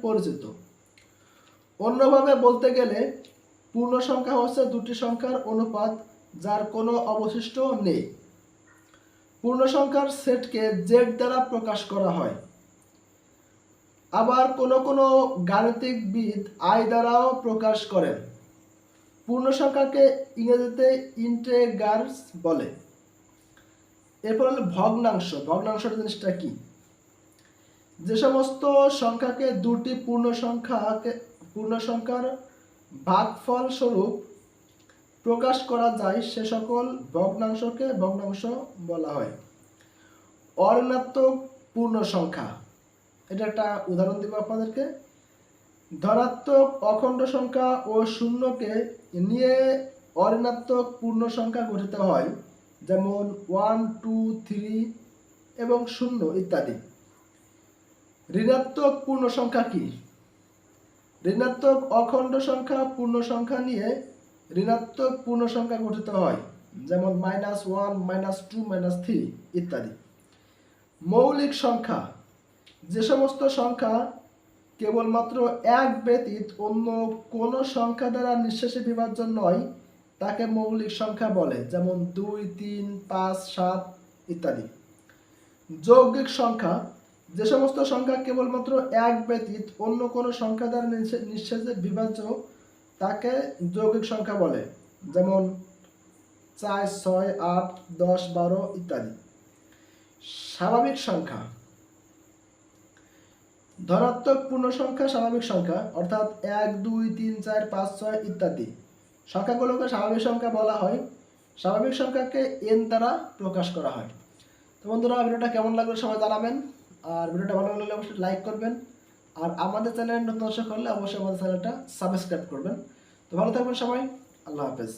পরিচিত। অন্যভাবে বলতে গেলে, পূর্ণ সংখ্যা হচ্ছে দুটি সংখ্যার অনুপাত যার কোনো অবশিষ্ট নেই। পূর্ণ সংখ্যার সেটকে জেড দ্বারা প্রকাশ করা হয়। আবার কোনো কোনো গাণিতিকবিদ আয় দ্বারাও প্রকাশ করেন। পূর্ণ সংখ্যাকে ইংরেজিতে ইন্টেগার্স বলে। এরপর হলো ভগ্নাংশ। ভগ্নাংশ জিনিসটা কি? যে সমস্ত সংখ্যাকে দুটি পূর্ণ সংখ্যাকে পূর্ণ সংখ্যার ভাগফল স্বরূপ প্রকাশ করা যায়, সে সকল ভগ্নাংশকে ভগ্নাংশ বলা হয়। অর্ণাত্মক পূর্ণ সংখ্যা। এটা একটা উদাহরণ দিব আপনাদেরকে। ধনাত্মক অখণ্ড সংখ্যা ও শূন্যকে নিয়ে অঋণাত্মক পূর্ণ সংখ্যা গঠিত হয়, যেমন ওয়ান টু থ্রি এবং শূন্য ইত্যাদি। ঋণাত্মক পূর্ণ সংখ্যা কি? ঋণাত্মক অখণ্ড সংখ্যা পূর্ণ সংখ্যা নিয়ে ঋণাত্মক পূর্ণ সংখ্যা গঠিত হয়, যেমন minus one minus two minus three ইত্যাদি। মৌলিক সংখ্যা, যে সমস্ত সংখ্যা কেবলমাত্র এক ব্যতীত অন্য কোনো সংখ্যা দ্বারা নিঃশেষে বিভাজ্য নয়, তাকে মৌলিক সংখ্যা বলে, যেমন দুই, তিন, পাঁচ, সাত ইত্যাদি। যৌগিক সংখ্যা যে সমস্ত সংখ্যা কেবলমাত্র এক ব্যতীত অন্য কোনো সংখ্যা দ্বারা নিঃশে- নিঃশেষে বিভাজ্য, তাকে যৌগিক সংখ্যা বলে। যেমন চার, ছয়, আট, দশ, বারো ইত্যাদি। স্বাভাবিক সংখ্যা। ধনাত্মক পূর্ণ সংখ্যা স্বাভাবিক সংখ্যা, অর্থাৎ এক, দুই, তিন, চার, পাঁচ, ছয় ইত্যাদি। সংখ্যাগুলোকে স্বাভাবিক সংখ্যা বলা হয়। স্বাভাবিক সংখ্যাকে এন দ্বারা প্রকাশ করা হয়। তো বন্ধুরা, ভিডিওটা কেমন লাগল সবাই জানাবেন। আর ভিডিওটা ভালো লাগলে অবশ্যই লাইক করবেন। আর আমাদের চ্যানেল নতুন দর্শক করলে অবশ্যই আমাদের চ্যানেলটা সাবস্ক্রাইব করবেন। তো ভালো থাকবেন সবাই। আল্লাহ হাফেজ।